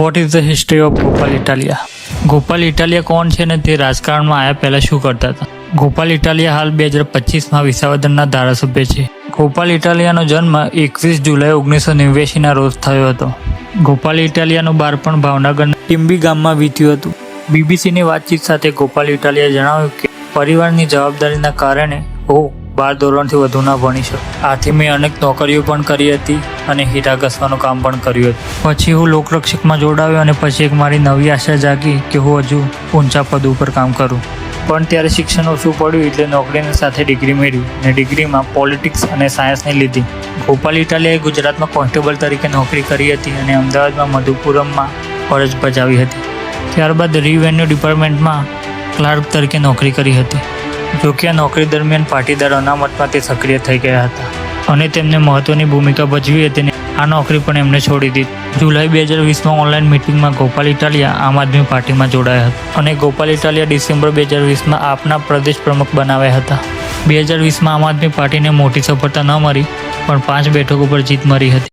What is the history of Gopal Italia Gopal Italia કોણ છે ને તે રાજકારણમાં આવ્યા પહેલાં શું કરતા હતા? ગોપાલ ઇટાલિયા હાલ બે હજાર પચીસમાં વિસાવદનના ધારાસભ્ય છે. ગોપાલ ઇટાલિયાનો જન્મ એકવીસ જુલાઈ ઓગણીસો નેવ્યાસીના રોજ થયો હતો. ગોપાલ ઇટાલિયાનું બાળપણ ભાવનગરના ટીમ્બી ગામમાં વીત્યું હતું. બીબીસીની વાતચીત સાથે ગોપાલ ઇટાલિયાએ જણાવ્યું કે, પરિવારની જવાબદારીના કારણે હું બાર ધોરણથી વધુ ના ભણી શકું. આથી મેં અનેક નોકરીઓ પણ કરી હતી અને હીરા ઘસવાનું કામ પણ કર્યું હતું. પછી હું લોકરક્ષકમાં જોડાયો અને પછી એક મારી નવી આશા જાગી કે હું હજુ ઊંચા પદ ઉપર કામ કરું. પણ ત્યારે શિક્ષણ ઓછું પડ્યું એટલે નોકરીની સાથે ડિગ્રી મેળવી અને ડિગ્રીમાં પોલિટિક્સ અને સાયન્સને લીધી. ગોપાલ ઇટાલિયાએ ગુજરાતમાં કોન્સ્ટેબલ તરીકે નોકરી કરી હતી અને અમદાવાદમાં મધુપુરમમાં ફરજ બજાવી હતી. ત્યારબાદ રિવેન્યુ ડિપાર્ટમેન્ટમાં ક્લાર્ક તરીકે નોકરી કરી હતી. જોકે નોકરી દરમિયાન પાટીદાર અનામતમાં તે સક્રિય થઈ ગયા હતા અને તેમને મહત્વની ભૂમિકા ભજવી હતી આ નોકરી પણ એમને છોડી દીધી. જુલાઈ બે હજાર વીસમાં ઓનલાઈન મિટિંગમાં ગોપાલ ઇટાલિયા આમ આદમી પાર્ટીમાં જોડાયા હતા અને ગોપાલ ઇટાલિયા ડિસેમ્બર બે હજાર વીસમાં આપના પ્રદેશ પ્રમુખ બનાવ્યા હતા. બે હજાર વીસમાં આમ આદમી પાર્ટીને મોટી સફળતા ન મળી, પણ પાંચ બેઠકો પર જીત મળી હતી.